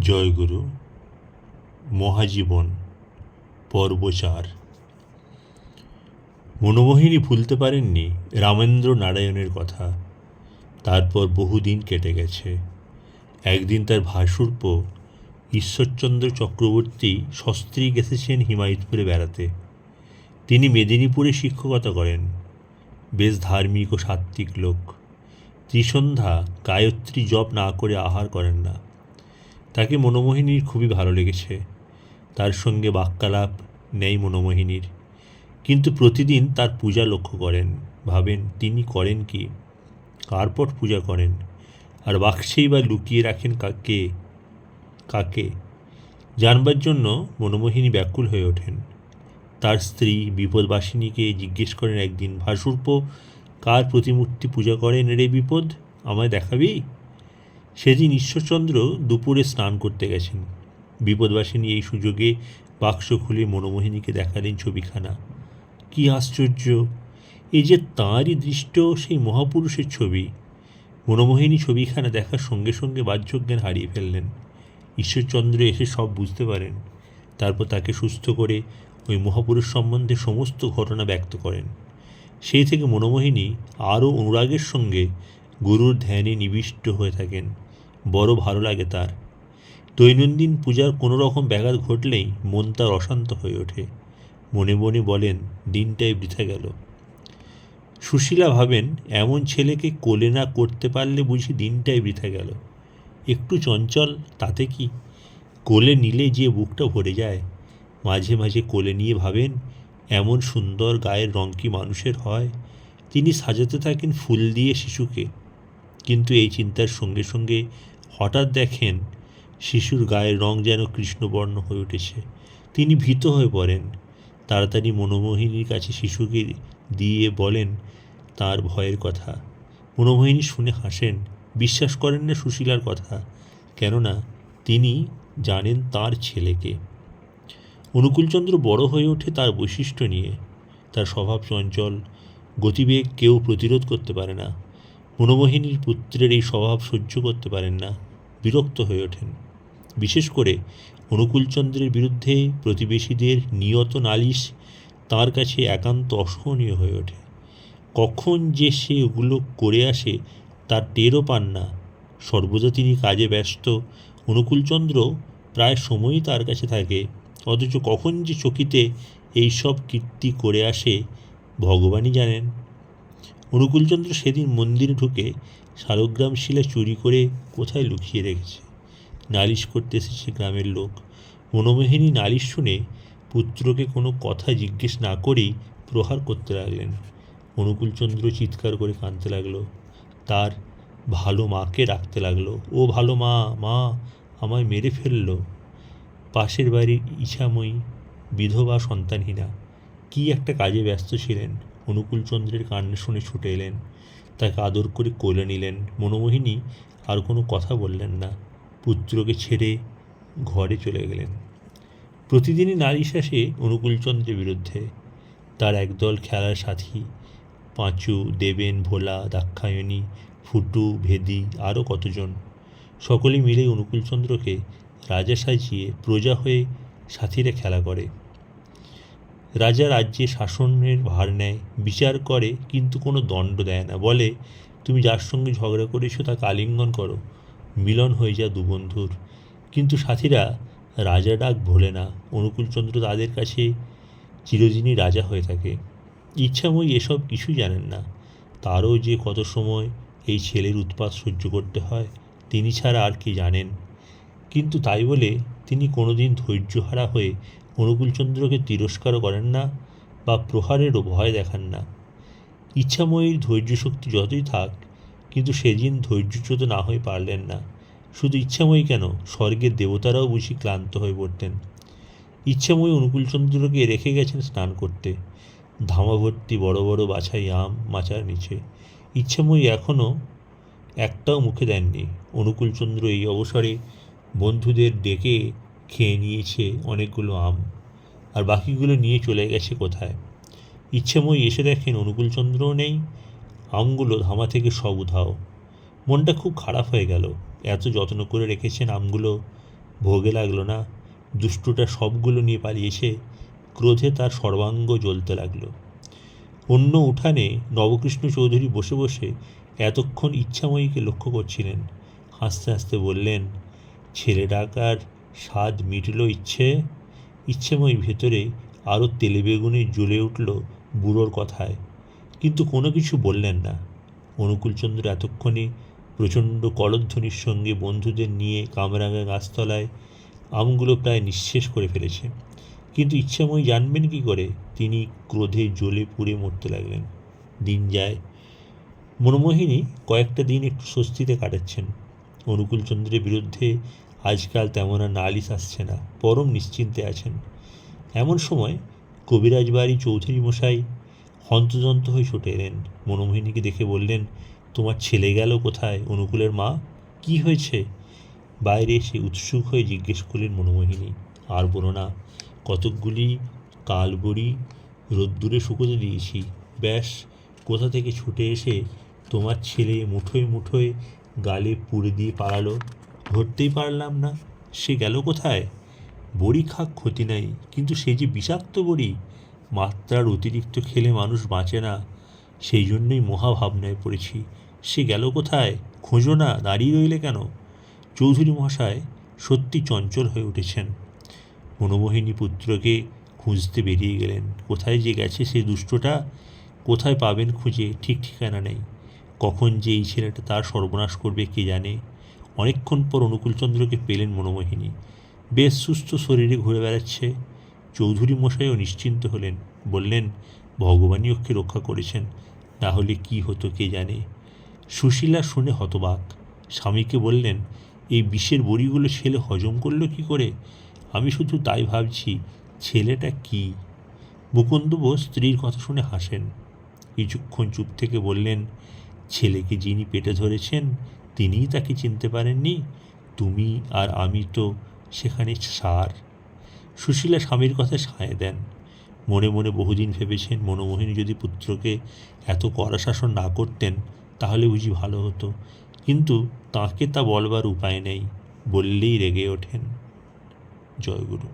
জয়গুরু, মহাজীবন পর্ব চার মনোমোহিনী ভুলতে পারেননি রামেন্দ্র নারায়ণের কথা। তারপর বহুদিন কেটে গেছে। একদিন তার ভাসুরপ ঈশ্বরচন্দ্র চক্রবর্তী সস্ত্রী গেছেছেন হিমায়তপুরে বেড়াতে। তিনি মেদিনীপুরে শিক্ষকতা করেন। বেশ ধার্মিক ও সাত্ত্বিক লোক। ত্রিসন্ধ্যা গায়ত্রী জপ না করে আহার করেন না। তাকে মনোমোহিনীর খুবই ভালো লেগেছে। তার সঙ্গে বাক্যালাপ নেই মনোমোহিনীর। কিন্তু প্রতিদিন তার পূজা লক্ষ্য করেন, ভাবেন তিনি করেন কি? কার পট পূজা করেন? আর বাক্সেই বা লুকিয়ে রাখেন কাকে? কাকে? জানবার জন্য মনোমোহিনী ব্যাকুল হয়ে ওঠেন। তার স্ত্রী বিপদবাসিনীকে জিজ্ঞেস করেন একদিন, ভাসুরপ, কার প্রতিমূর্তি পূজা করেন রে বিপদ? আমায় দেখাবি? সেদিন ঈশ্বরচন্দ্র দুপুরে স্নান করতে গেছেন। বিপদবাসিনী এই সুযোগে বাক্স খুলে মনোমোহিনীকে দেখালেন ছবিখানা। কি আশ্চর্য! এই যে তাঁরই দৃষ্ট সেই মহাপুরুষের ছবি। মনোমোহিনী ছবিখানা দেখার সঙ্গে সঙ্গে বাহ্যজ্ঞান হারিয়ে ফেললেন। ঈশ্বরচন্দ্র এসে সব বুঝতে পারেন। তারপর তাকে সুস্থ করে ওই মহাপুরুষ সম্বন্ধে সমস্ত ঘটনা ব্যক্ত করেন। সেই থেকে মনোমোহিনী আরও অনুরাগের সঙ্গে গুরুর ধ্যানে নিবিষ্ট হয়ে থাকেন। বড় ভালো লাগে তার। দৈনন্দিন পূজার কোনো রকম ব্যাঘাত ঘটলেই মন তার অশান্ত হয়ে ওঠে। মনে মনে বলেন, দিনটাই বৃথা গেল। সুশীলা ভাবেন, এমন ছেলেকে কোলে না করতে পারলে বুঝি দিনটাই বৃথা গেল। একটু চঞ্চল, তাতে কি? কোলে নিলে যে বুকটা ভরে যায়। মাঝে মাঝে কোলে নিয়ে ভাবেন, এমন সুন্দর গায়ের রং কি মানুষের হয়? তিনি সাজাতে থাকেন ফুল দিয়ে শিশুকে। কিন্তু এই চিন্তার সঙ্গে সঙ্গে হঠাৎ দেখেন শিশুর গায়ের রং যেন কৃষ্ণবর্ণ হয়ে উঠেছে। তিনি ভীত হয়ে পড়েন। তাড়াতাড়ি মনোমোহিনীর কাছে শিশুকে দিয়ে বলেন তার ভয়ের কথা। মনোমোহিনী শুনে হাসেন, বিশ্বাস করেন না সুশীলার কথা, কেননা তিনি জানেন তার ছেলেকে। অনুকূলচন্দ্র বড় হয়ে ওঠে তার বৈশিষ্ট্য নিয়ে। তার স্বভাব চঞ্চল, গতিবেগ কেউ প্রতিরোধ করতে পারে না। মনোমোহিনীর পুত্রের এই স্বভাব সহ্য করতে পারেন না। বিরক্ত হয়ে ওঠেন। বিশেষ করে অনুকূলচন্দ্রের বিরুদ্ধে প্রতিবেশীদের নিয়ত নালিশ তার কাছে একান্ত অসহনীয় হয়ে ওঠে। কখন যে সে ওগুলো করে আসে, তার টেরও পান না। সর্বদা তিনি কাজে ব্যস্ত। অনুকূলচন্দ্র প্রায় সময়ই তার কাছে থাকে। অথচ কখন যে চকিতে এই সব কীর্তি করে আসে, ভগবানই জানেন। অনুকূলচন্দ্র সেদিন মন্দিরে ঢুকে শালগ্রাম শিলা চুরি করে কোথায় লুকিয়ে রেখেছে? নালিশ করতে এসেছে গ্রামের লোক। মনোমোহিনী নালিশ শুনে পুত্রকে কোনো কথা জিজ্ঞেস না করেই প্রহার করতে লাগলেন। অনুকূলচন্দ্র চিৎকার করে কাঁদতে লাগল। তার ভালো মাকে ডাকতে লাগল। ও ভালো মা মা, আমায় মেরে ফেলল। পাশের বাড়ির ইছাময়ী বিধবা সন্তানহীনা, কি একটা কাজে ব্যস্ত ছিলেন? অনুকূলচন্দ্রের কান্না শুনে ছুটে এলেন। তাকে আদর করে কোলে নিলেন। মনোমোহিনী আর কোনো কথা বললেন না। পুত্রকে ছেড়ে ঘরে চলে গেলেন। প্রতিদিনই নারী আসে অনুকূলচন্দ্রের বিরুদ্ধে। তার একদল খেলার সাথী, পাঁচু, দেবেন, ভোলা, দাক্ষায়ণী, ফুটু, ভেদি, আরও কতজন। সকলে মিলে অনুকূলচন্দ্রকে রাজা সাজিয়ে প্রজা হয়ে সাথীরা খেলা করে। রাজা রাজ্যে শাসনের ভার নেয়, বিচার করে, কিন্তু কোনো দণ্ড দেয় না। বলে, তুমি যার সঙ্গে ঝগড়া করেছ তাকে আলিঙ্গন করো, মিলন হয়ে যা দু বন্ধুর কিন্তু সাথীরা, রাজা ডাক ভোলে না, অনুকূলচন্দ্র তাদের কাছে চিরদিনই রাজা হয়ে থাকে। ইচ্ছাময়ী এসব কিছুই জানেন না। তারও যে কত সময় এই ছেলের উৎপাত সহ্য করতে হয়, তিনি ছাড়া আর কি জানেন? কিন্তু তাই বলে, তিনি কোনোদিন ধৈর্যহারা হয়ে অনুকূলচন্দ্রকে তিরস্কারও করেন না বা প্রহারেরও ভয় দেখান না। ইচ্ছাময়ীর ধৈর্য শক্তি যতই থাক, কিন্তু সেদিন ধৈর্যচ্যুত না হয়ে পারলেন না। শুধু ইচ্ছাময়ী কেন? স্বর্গের দেবতারাও বুঝি ক্লান্ত হয়ে পড়তেন। ইচ্ছাময়ী অনুকূলচন্দ্রকে রেখে গেছেন স্নান করতে। ধামা ভর্তি বড় বড় বাছাই আম মাচার নিচে। ইচ্ছাময়ী এখনও একটাও মুখে দেননি। অনুকূলচন্দ্র এই অবসরে বন্ধুদের ডেকে খেয়ে নিয়েছে অনেকগুলো আম। আর বাকিগুলো নিয়ে চলে গেছে কোথায়? ইচ্ছাময়ী এসে দেখেন অনুকূলচন্দ্রও নেই, আমগুলো ধামা থেকে সব উধাও। মনটা খুব খারাপ হয়ে গেল। এত যত্ন করে রেখেছেন আমগুলো, ভোগে লাগল না। দুষ্টুটা সবগুলো নিয়ে পালিয়েছে, ক্রোধে তার সর্বাঙ্গ জ্বলতে লাগল। অন্য উঠানে নবকৃষ্ণ চৌধুরী বসে বসে এতক্ষণ ইচ্ছাময়ীকে লক্ষ্য করছিলেন। হাসতে হাসতে বললেন ছেলে ডাকার স্বাদ মিটল ইচ্ছে, ইচ্ছেময় ভেতরে আরও তেলে বেগুনে জ্বলে উঠল বুড়োর কথায়। কিন্তু কোনো কিছু বললেন না। অনুকূলচন্দ্র এতক্ষণে প্রচণ্ড কলধ্বনির সঙ্গে বন্ধুদের নিয়ে কামরাঙা গাছতলায় আমগুলো প্রায় নিঃশেষ করে ফেলেছে। কিন্তু ইচ্ছাময় জানবেন কি করে, তিনি ক্রোধে জ্বলে পুড়ে মরতে লাগলেন। দিন যায়। মনমোহিনী কয়েকটা দিন একটু স্বস্তিতে কাটাচ্ছেন। অনুকূলচন্দ্রের বিরুদ্ধে আজকাল তেমন আর নালিশ আসছে না, পরম নিশ্চিন্তে আছেন। এমন সময় কবিরাজ বাড়ি চৌধুরী মশাই হন্তদন্ত হয়ে ছুটে এলেন। মনোমোহিনীকে দেখে বললেন, তোমার ছেলে গেল কোথায়? অনুকূলের মা? কি হয়েছে? বাইরে এসে উৎসুক হয়ে জিজ্ঞেস করলেন মনোমোহিনী। আর বলো না, কতকগুলি কালবড়ি রোদ্দুরে শুকোতে দিয়েছি। ব্যাস, কোথা থেকে ছুটে এসে তোমার ছেলে মুঠোয় মুঠোয় গালে পুড়ে দিয়ে পালালো? ধরতেই পারলাম না। সে গেল কোথায়? বড়ি খাক ক্ষতি নাই, কিন্তু সে যে বিষাক্ত বড়ি, মাত্রার অতিরিক্ত খেলে মানুষ বাঁচে না। সেই জন্যই মহাভাবনায় পড়েছি, সে গেল কোথায়? খোঁজো না, দাঁড়িয়ে রইলে কেন? চৌধুরী মহাশয় সত্যি চঞ্চল হয়ে উঠেছেন। মনোমোহিনী পুত্রকে খুঁজতে বেরিয়ে গেলেন। কোথায় যে গেছে সেই দুষ্টটা, কোথায় পাবেন খুঁজে ঠিক ঠিকানা নেই। কখন যে এই ছেলেটা তার সর্বনাশ করবে কে জানে? অনেকক্ষণ পর অনুকূলচন্দ্রকে পেলেন মনোমোহিনী। বেশ সুস্থ শরীরে ঘুরে বেড়াচ্ছে। চৌধুরী মশাইও নিশ্চিন্ত হলেন, বললেন, ভগবানই ওকে রক্ষা করেছেন। না হলে কী হতো কে জানে? সুশীলা শুনে হতবাক। স্বামীকে বললেন, এই বিষের বড়িগুলো ছেলে হজম করল কি করে? আমি শুধু তাই ভাবছি, ছেলেটা কি? মুকুন্দ বোস স্ত্রীর কথা শুনে হাসেন। কিছুক্ষণ চুপ থেকে বললেন, ছেলেকে যিনি পেটে ধরেছেন তিনিই তাকে চিনতে পারেননি, তুমি আর আমি তো সেখানে সার। সুশীলা স্বামীর কথা সায় দেন। মনে মনে বহুদিন ভেবেছেন মনোমোহিনী যদি পুত্রকে এত কড়া শাসন না করতেন, তাহলে বুঝি ভালো হতো। কিন্তু তাঁকে তা বলবার উপায় নেই, বললেই রেগে ওঠেন। জয়গুরু।